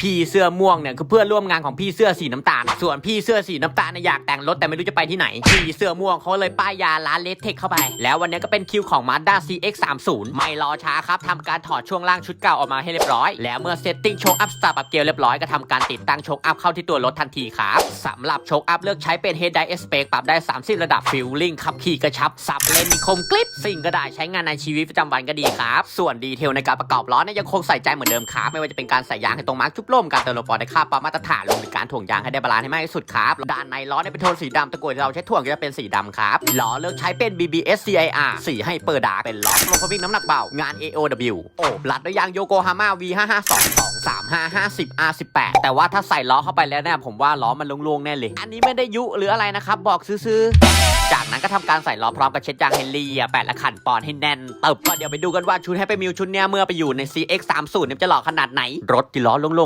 พี่เสื้อม่วงเนี่ยคือเพื่อนร่วมงานของพี่เสื้อสีน้ำตาล ส่วนพี่เสื้อสีน้ำตาลเนี่ยอยากแต่งรถแต่ไม่รู้จะไปที่ไหน พี่เสื้อม่วงเขาเลยป้ายยาร้านเลสเทคเข้าไป แล้ววันนี้ก็เป็นคิวของ Mazda CX-30 ไม่รอช้าครับทำการถอดช่วงล่างชุดเก่าออกมาให้เรียบร้อย แล้วเมื่อเซตติ้งโชคอัพสตาร์ปรับเกลเรียบร้อยก็ทำการติดตั้งโชคอัพเข้าที่ตัวรถทันทีครับสำหรับโชคอัพเลือกใช้เป็น Head Dive S Spec ปรับได้ 30 ระดับฟิลลิ่งขับขี่กระชับสับเลนมีคมกริบสิ่งก็ได้ใช้งานในชีวิตประจำวันก็ดีครับส่วนดีเทลในการประกอบล้อเนี่ยยังคงใส่ใจเหมือนเดิมครับไม่ว่าจะเป็นการใส่ยางให้ตรงมาร์กชุล่มการเติมลมปอดในค่าปั๊มมาตรฐานรวมถึงการถ่วงยางให้ได้บาลานซ์ให้มากที่สุดครับด้านในล้อเนี่ยเป็นโทนสีดำตะกั่วที่เราใช้ถ่วงก็จะเป็นสีดำครับล้อเลือกใช้เป็น BBS CIR สีให้เปิดดากเป็นล้อโลโควิ่งน้ำหนักเบางาน AOW โอบลัดด้วยยางโยโกฮาม่า V5522 3550 R18 แต่ว่าถ้าใส่ล้อเข้าไปแล้วเนี่ยผมว่าล้อมันล่งๆแน่เลย อันนี้ไม่ได้ยุหรืออะไรนะครับบอกซื้อๆจากนั้นก็ทำการใส่ล้อพร้อมกับเช็ดยางให้เรียบแปะละขันปอนให้แน่นเติบก็เดี๋ยวไปดูกันว่าชุดให้ไปมิวชุดเนี้ยเมื่อไปอยู่ใน CX30 เนี่ยจะหล่อขนาดไหน รถที่ล้อลง